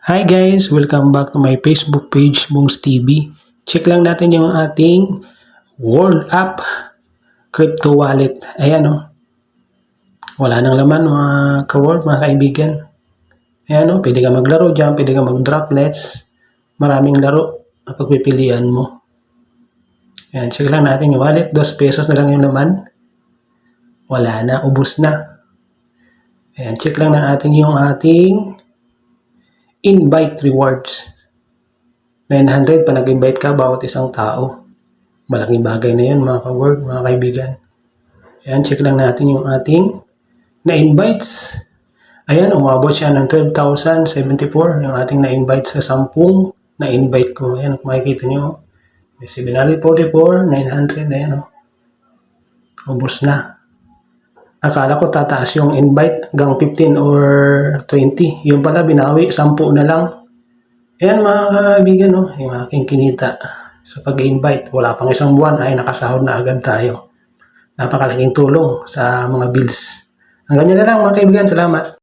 Hi guys! Welcome back to my Facebook page, Bungs TV. Check lang natin yung ating World App Crypto Wallet. Ayan o. Oh. Wala nang laman mga ka-world, mga kaibigan. Ayan o, oh, pwede ka maglaro dyan, pwede ka mag-droplets. Maraming laro na pagpipilian mo. Ayan, check lang natin yung wallet. 2 pesos na lang yung laman. Wala na, ubos na. Ayan, check lang natin yung ating invite rewards. 900 pa nag-invite ka bawat isang tao. Malaking bagay na yun mga ka-work, mga kaibigan. Ayan, check lang natin yung ating na-invites. Ayan, umabot siya ng 12,074 yung ating na-invite sa 10 na-invite ko. Ayan, makikita nyo. May 744, 900, ayan o. Oh. Ubus na. Akala ko tataas yung invite hanggang 15 or 20. Yung pala binawi, 10 na lang. Ayan mga kaibigan, no? yung aking kinita sa pag-invite. Wala pang isang buwan ay nakasahod na agad tayo. Napakalaking tulong sa mga bills. Hanggang ganyan na lang mga kaibigan. Salamat.